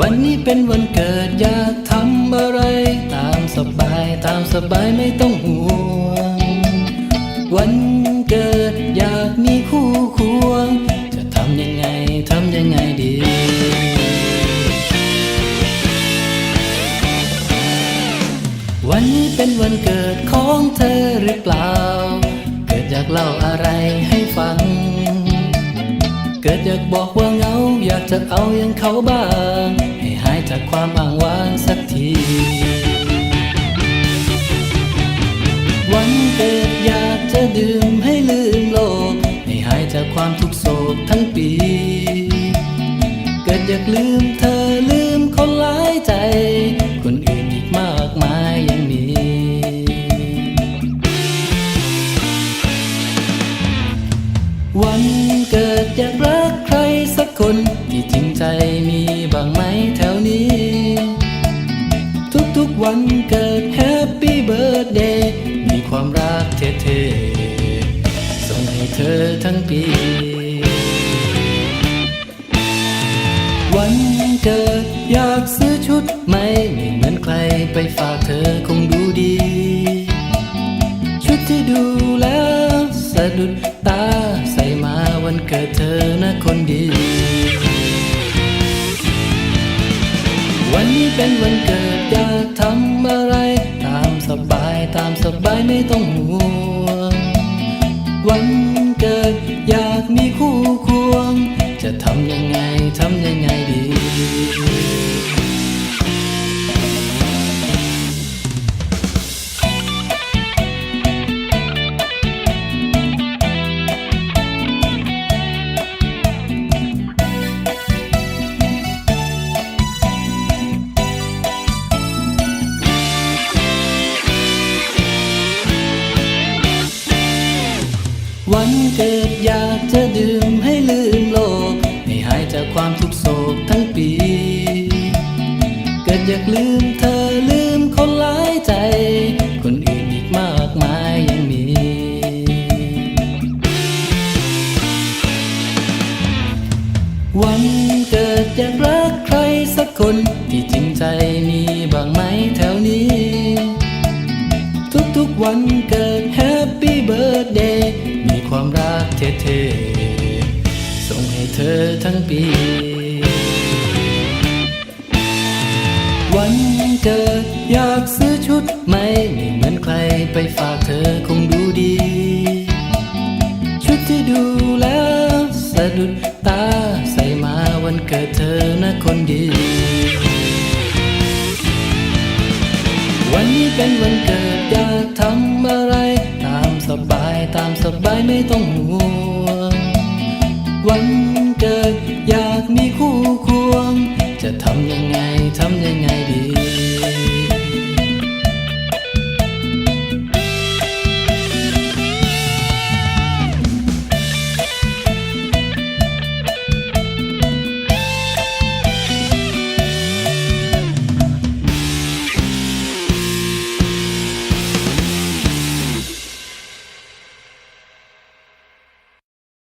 วันนี้เป็นวันเกิดอยากทำอะไรตามสบายตามสบายไม่ต้องห่วง วันเกิดอยากมีคู่ควง จะทำยังไงทำยังไงดีวันนี้เป็นวันเกิดของเธอหรือเปล่า เกิดอยากเล่าอะไรให้ฟัง กิดอยากบอกว่าเหงา อยากจะเอาอย่างเขาบ้าง ให้หายจากความอ้างว้างสักที วันเกิดอยากจะดื่มให้ลืมโลก ให้หายจากความทุกข์โศกทั้งปี เกิดอยากลืมเธอ ใจมีบ้างไหมแถวนี้ ทุกๆวันเกิดแฮปปี้เบิร์ดเดย์มีความรักเท่ๆ ส่งให้เธอทั้งปี วันเกิดอยากซื้อชุดใหม่ไม่เหมือนใครไปฝากเธอคงดูดี ชุดที่ดูแล้วสะดุดตาใส่มาวันเกิดเธอนะคนดี เป็นวันเกิดอยากทำอะไร ตามสบายตามสบายไม่ต้องห่วง วันเกิดอยากมีคู่ควง จะทำยังไงทำยังไง วันเกิดอยากจะดื่มให้ลืมโลก ให้หายจากความทุกโศกทั้งปี เกิดอยากลืมเธอลืมคนหลายใจ คนอื่นอีกมากมายยังมี วันเกิดอยากรักใครสักคนที่จริงใจมีบ้างไหมแถวนี้ ทุกๆวัน ความรักเท่ๆ ส่งให้เธอทั้งปี วันเกิดอยากซื้อชุดใหม่ไม่เหมือนใครไปฝากเธอคงดูดี ชุดที่ดูแล้วสะดุดตาใส่มาวันเกิดเธอนะคนดีวันนี้เป็นวันเกิดอยากทำอะไรตาม สบายตามสบายไม่ต้องห่วง